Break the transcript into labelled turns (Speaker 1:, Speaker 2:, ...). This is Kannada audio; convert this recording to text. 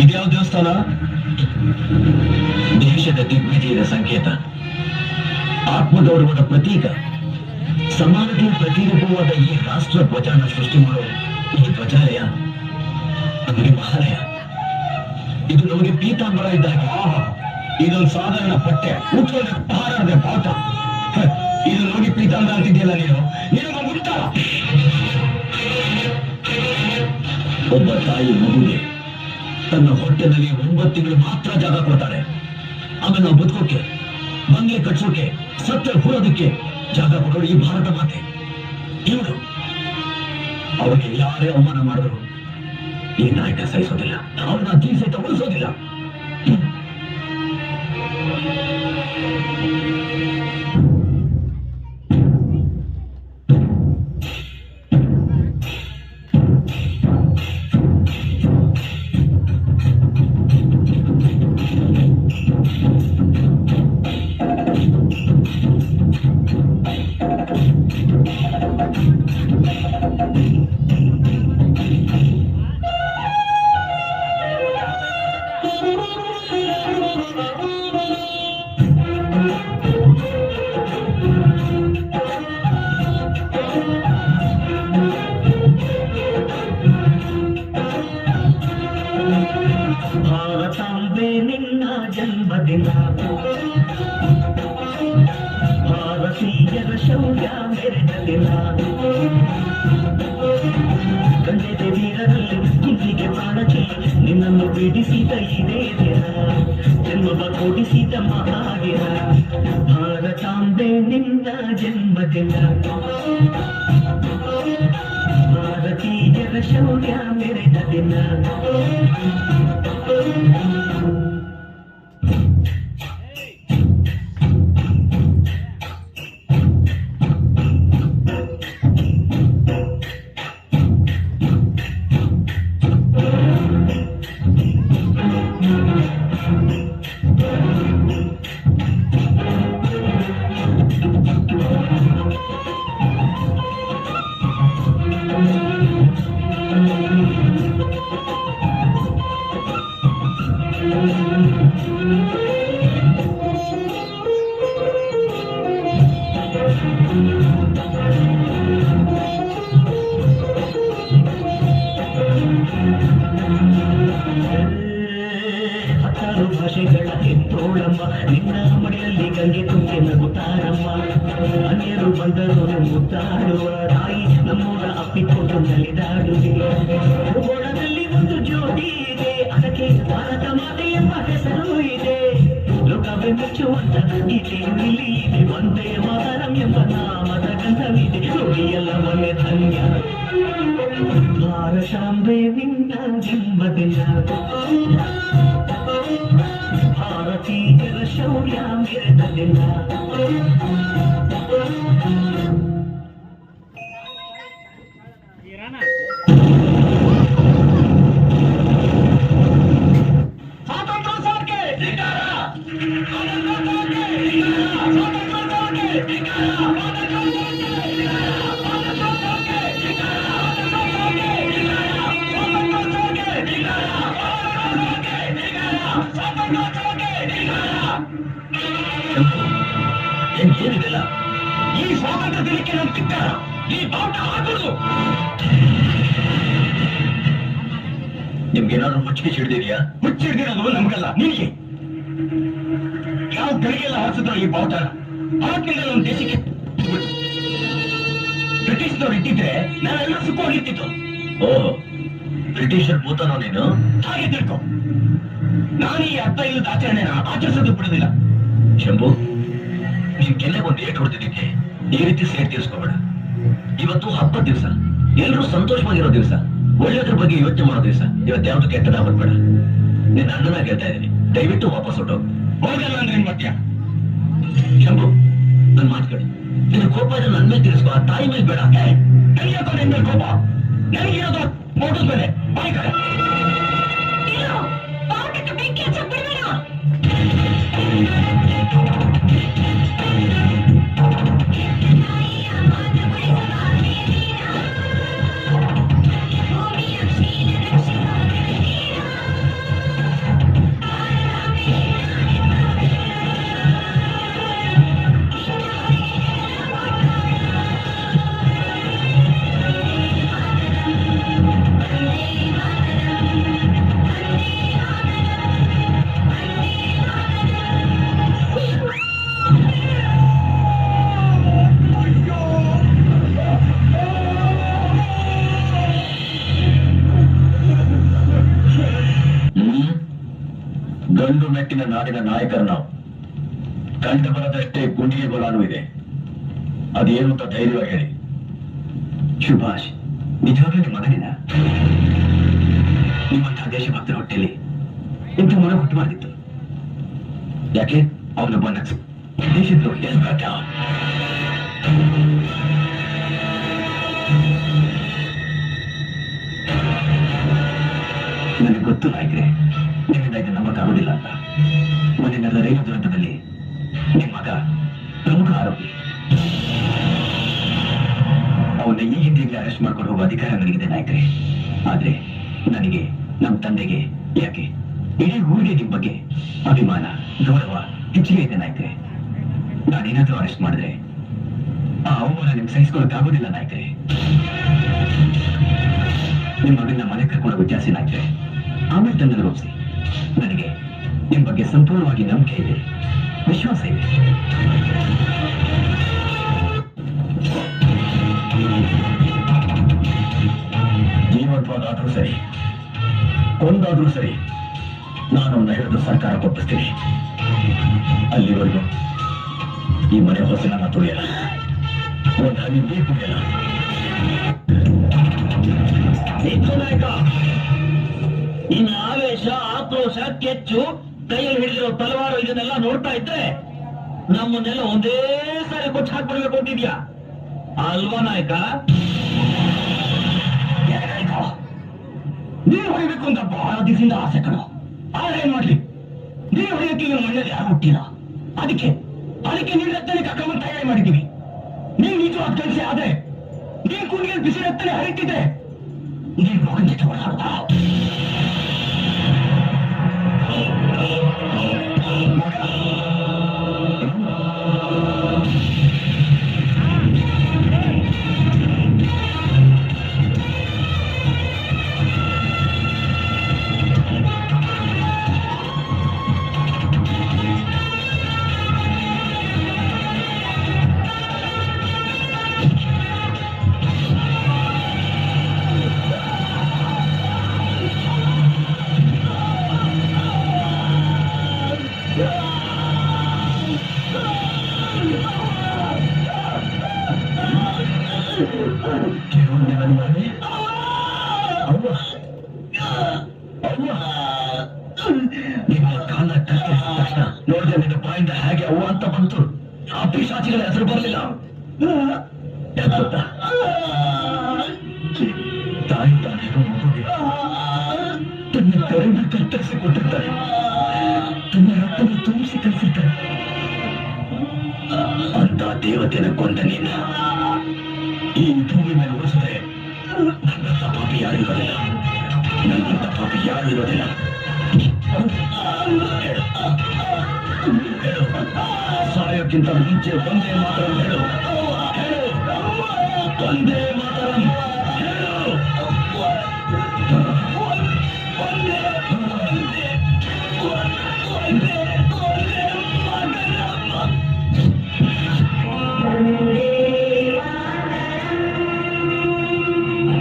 Speaker 1: ಇದ್ಯಾವ ದೇವಸ್ಥಾನ? ದೇಶದ ದಿಗ್ವಿಜಯದ ಸಂಕೇತ. ಆತ್ಮಗೌರವದ ಪ್ರತೀಕ. ಸಮಾನತೆಯ ಪ್ರತಿರೂಪವಾದ ಈ ರಾಷ್ಟ್ರ ಧ್ವಜನ ಸೃಷ್ಟಿ ಮಾಡೋ ಈ ಧ್ವಜಾಲಯ ನಮಗೆ ಮಹಾಲಯ ಇದು ನಮಗೆ ಪೀತಾಂಬರ ಇದ್ದಾಗ. ಇದೊಂದು ಸಾಧಾರಣ ಪಟ್ಟೆ ಉತ್ತರ ಹಾರಾಡದೆ ಪಾಠ ಇದು ನೋಡಿ ಪೀತಾಂಬರ ಅಂತಿದ್ಯಲ್ಲ ನೀನು? ನಿನಗೆ ಮುಟ್ಟ ಒಬ್ಬ ತಾಯಿ ಮಗುಗೆ ತನ್ನ ಹೊಟ್ಟೆನಲ್ಲಿ ಒಂಬತ್ತು ತಿಂಗಳು ಮಾತ್ರ ಜಾಗ ಕೊಡ್ತಾಳೆ ಆಮೇಲೆ ನಾವು ಬದುಕೋಕೆ, ಬಂಗ್ಲೆ ಕಟ್ಸೋಕೆ ಸತ್ಯ ಹೂಡೋದಕ್ಕೆ ಜಾಗ ಕೊಡೋರು ಈ ಭಾರತ ಮಾತೆ. ಇವಳು ಅವಳಿಗೆ ಯಾರೇ ಅವಮಾನ ಮಾಡಿದ್ರು ಈ ನಾಯಕ ಸಹಿಸೋದಿಲ್ಲ. ಅವನ ಜೀ ಸಹಿತ ಉಳಿಸೋದಿಲ್ಲ. ಜನ್ಮದಿನ ಭಾರತೀಯರ ಶೌರ್ಯ ಮೆರೆದ ದಿನ ಕಂಡೆದೆ ವೀರರಲ್ಲಿ ಇಂದಿಗೆ ಪ್ರಾಣಕ್ಕೆ ನಿನ್ನನ್ನು ಬಿಡಿಸಿದ ಇದೇ ದಿನ ಜನ್ಮವ ಕೊಡಿಸಿದ ಮಹಾವೀರ ಭಾರತಾಂಬೆ ನಿನ್ನ ಜನ್ಮದಿನ ಭಾರತೀಯರ ಶೌರ್ಯ ಮೆರೆದ ದಿನ じゃあいこう! ಕಿತ್ತೋಳಮ್ಮ ನಿನ್ನ ಮಡಿಯಲ್ಲಿ ಗಂಗೆ ತುಂಬಿ ನಗುತ್ತಾರಮ್ಮ ಅನ್ಯರು ಬಂದರು ಮುತ್ತಾಡುವ ತಾಯಿ ನಮ್ಮೂರ ಅಪ್ಪಿಕೊಂಡು ನಲಿದಾಡುವೆ ಗೋಳದಲ್ಲಿ ಒಂದು ಜೋಡಿ ಇದೆ ಅದಕ್ಕೆ ಭಾರತ ಮಾತೆ ಎಂಬ ಹೆಸರು ಇದೆ ಲೋಕವೇ ಮೆಚ್ಚುವಂತ ಗೀತೆಯು ಇಲ್ಲಿ ಇದೆ ಒಂದೇ ಮಾತರಂ ಎಂಬ ನಾಮದ ಗಂಧವಿದೆ ನುಡಿಯಲ್ಲ ಮನೆ ಧನ್ಯ ಭಾರತಾಂಬೆ ನಿನ್ನ ಜನ್ಮದಿನ show down, I did not. ಏನ್ ಈ ಸ್ವಾತಂತ್ರ್ಯ ದಿನಕ್ಕೆ ನಾನು ಧಿಕ್ಕಾರ ಈ ಬಾವುಟ ಹಾಕುದು? ನಿಮ್ಗೇನಾದ್ರೂ ಮುಚ್ಚಿಗೆ ಹಿಡಿದಿದ್ಯಾ ಮುಚ್ಚಿಡ್ದಿರೋದು ನಮ್ಗಲ್ಲ ನಿನಗೆ. ಯಾವ ಗಳಿಗೆಲ್ಲ ಹಾರಿಸಿದ್ರು ಈ ಬಾವುಟ? ಅವತ್ತಿಂದ ನಮ್ಮ ದೇಶಕ್ಕೆ ಬ್ರಿಟಿಷ್ನವ್ರು ಇಟ್ಟಿದ್ರೆ ನಾವೆಲ್ಲ ಸುಖವಾಗಿರ್ತಿತ್ತು ಓ ಬ್ರಿಟಿಷರ್ ಭೂತನೋ ನೀನು? ಹಾಗೆ ತಿಳ್ಕೊ. ನಾನು ಈ ಅರ್ಥ ಇಲ್ಲದ ಆಚರಣೆನ ಆಚರಿಸೋದು ಬಿಡುದಿಲ್ಲ. ಶಂಭು ನೀನ್ ಕೆನ್ನೆಗೆ ಒಂದು ಏಟ್ ಹೊಡೆದಿದ್ದಕ್ಕೆ ಈ ರೀತಿ ಸೇಟ್ ತೀರ್ಸ್ಕೋಬೇಡ. ಇವತ್ತು ಹಬ್ಬದ ದಿವಸ. ಎಲ್ಲರೂ ಸಂತೋಷವಾಗಿರೋ ದಿವಸ. ಒಳ್ಳೆಯದ್ರ ಬಗ್ಗೆ ಯೋಚನೆ ಮಾಡೋ ದಿವಸ. ಇವತ್ತು ಯಾವ್ದು ಕೆಟ್ಟದ ಬರ್ಬೇಡ ನಿನ್ನ ಅಣ್ಣನ ಕೇಳ್ತಾ ಇದ್ದೀನಿ. ದಯವಿಟ್ಟು ವಾಪಸ್ ಹೊಟ್ಟೋಗು ಹೋಗಲ್ಲ ಅಂದ್ರೆ ಏನ್ ಮಧ್ಯ. ಶಂಭು, ನನ್ ಮಾತು ಕೇಳು. ನಿನ್ನ ಕೋಪ ಇದ್ರೆ ನನ್ ಮೇಲೆ ತಿಳಿಸ್ಕೋ ಆ ತಾಯಿ ಮೇಲೆ ಬೇಡ. ನನಗೆ ನಿನ್ ಕೋಪ. ನನಗಿರೋದು ಫೋಟೋಸ್ ಮೇಲೆ. ಬಾಯ್ ಕಡೆ.
Speaker 2: ಗಂಡು ಮೆಟ್ಟಿನ ನಾಡಿನ ನಾಯಕರು ನಾವು. ಕಂಡು ಬರದಷ್ಟೇ ಗುಂಡಿಗೆ ಬಲಾನು ಇದೆ. ಅದೇನು ಅಂತ ಧೈರ್ಯವಾಗಿ ಹೇಳಿ.
Speaker 3: ಸುಭಾಷ್ ನಿಜವಾಗ್ಲೂ ನಿಮ್ಮ ಮಗನೇನ? ನಿಮ್ಮಂತಹ ದೇಶಭಕ್ತರ ಹೊಟ್ಟೆಯಲ್ಲಿ ಇಂಥ ಮನ ಮಾಡಿತ್ತು. ಯಾಕೆ? ಅವನೊಬ್ಬ ನಕ್ಸು ದೇಶದ್ರೋಹಿ
Speaker 2: ಎಸ್ಪಟ
Speaker 3: ನನಗೆ ಗೊತ್ತು ನಾಯಕರೇ ನಂಬಕ್ಕಾಗೋದಿಲ್ಲ ಅಂತ ಮೊನ್ನೆ ನಡೆದ ರೈಲು ದುರಂತದಲ್ಲಿ ನಿಮ್ಮ ಮಗ ಪ್ರಮುಖ ಆರೋಪಿ ಅವನ್ನ ಈ ಹಿಂದೆಗೆ ಅರೆಸ್ಟ್ ಮಾಡ್ಕೊಂಡು ಹೋಗುವ ಅಧಿಕಾರ ನನಗಿದೆ ನಾಯಕರೇ. ಆದ್ರೆ ನನಗೆ ನಮ್ಮ ತಂದೆಗೆ ಯಾಕೆ? ಇಡೀ ಊರಿಗೆ ನಿಮ್ ಬಗ್ಗೆ ಅಭಿಮಾನ, ಗೌರವ, ಹೆಚ್ಚಿಗೆ ಇದೆ ನಾಯಕರೇ. ನಾನೇನಾದ್ರೂ ಅರೆಸ್ಟ್ ಮಾಡಿದ್ರೆ ಆ ಅವಮಾನ ನಿಮ್ಗೆ ಸಹಿಸ್ಕೊಳಕ್ಕಾಗೋದಿಲ್ಲ ನಾಯಕರೇ. ನಿಮ್ಮ ಮಗನ ಮನೆ ಕರ್ಕೊಂಡು ವಿಚಾರಿಸಿ ನಾಯಕರೇ ಆಮೇಲೆ ತಂದೆ ಒಪ್ಪಿಸಿ ನನಗೆ ನಿಮ್ಮ ಬಗ್ಗೆ ಸಂಪೂರ್ಣವಾಗಿ ನಂಬಿಕೆ ಇದೆ. ವಿಶ್ವಾಸ ಇದೆ.
Speaker 2: ಜೀವಂತವಾದಾದ್ರೂ ಸರಿ ಕೊಂದಾದ್ರೂ ಸರಿ ನಾನು ಅವನ್ನ ಹಿಡಿದು ಸರ್ಕಾರ ಕೊಪ್ಪಿಸ್ತೀನಿ ಅಲ್ಲಿವರೆಗೂ ಈ ಮನೆ ಹೊಸಲನ್ನ ತುಳಿಯಲ್ಲ. ಒಂದು ಹನಿ ನೀರು ಕುಡಿಯಲ್ಲ. ನಿನ್ನ ಆವೇಶ ಆಕ್ರೋಶ ಕೆಚ್ಚು ಕೈಯಲ್ಲಿ ಹಿಡಿದಿರೋ ತಲವಾರು ಇದನ್ನೆಲ್ಲ ನೋಡ್ತಾ ಇದ್ರೆ ನಮ್ಮನ್ನೆಲ್ಲ ಒಂದೇ ಸಾರಿ ಕೊಟ್ಟು ಹಾಕ್ಬಿಡ್ಬೇಕು ಅಂತಿದ್ಯಾ? ಅಲ್ವಾ ನಾಯಕ? ನೀರು ಹೊಡಿಬೇಕು ಅಂತ ಬಹಳ ದಿವಸದಿಂದ ಆಸೆ ಕಣೋ. ಆದ್ರೆ ಏನ್ ಮಾಡ್ಲಿ ನೀರು ಹೊಡೆಯಕ್ಕೆ ಇವ್ರ ಮಣ್ಣಲ್ಲಿ ಯಾರು ಹುಟ್ಟಿಲ್ಲ. ಅದಕ್ಕೆ ಅದಕ್ಕೆ ನೀರು ರಕ್ತನೇ ಕರ್ಕೊಂಡ್ ತಯಾರಿ ಮಾಡಿದ್ದೀವಿ. ನೀವು ನಿಜವಾದ ಕಳಿಸಿ ಆದ್ರೆ ನೀರು ಕುಂಡಿಗೆ ಬಿಸಿ ರಕ್ತನೇ ಹರಿತಿದ್ರೆ ನೀರು ಹೋಗಿ ಜೊತೆ ಅಂತ ಬಂತು. ಆ ಪಿಶಾಚಿಗಳ ಹೆಸರು ಬರಲಿಲ್ಲ? ತಾಯಿ ತಾನಿರೋ ಮಗುಗೆ ತನ್ನ ಕರುಣ ಕತ್ತರಿಸಿ ಕೊಟ್ಟಿರ್ತಾರೆ. ತನ್ನ ರಕ್ತನ ತುಂಬಿಸಿ ಕಲಿಸಿರ್ತಾರೆ ಅಂತ ದೇವತೆನ ಕೊಂದ ನೀನು. ಈ ಭೂಮಿ ಮೇಲೆ ಉಳಿಸಿದ್ರೆ ನನ್ನಂತ ಪಾಪಿ ಯಾರು ಇರೋದಿಲ್ಲ. ನನ್ನಂತ ಪಾಪಿ ಯಾರು ಇರೋದಿಲ್ಲ. ಸಾಯೋಕ್ಕಿಂತ ಮುಂಚೆ ಒಂದೇ ಮಾತ್ರ ಹೇಳು ಹೇಳು ಒಂದೇ ಮಾತ್ರ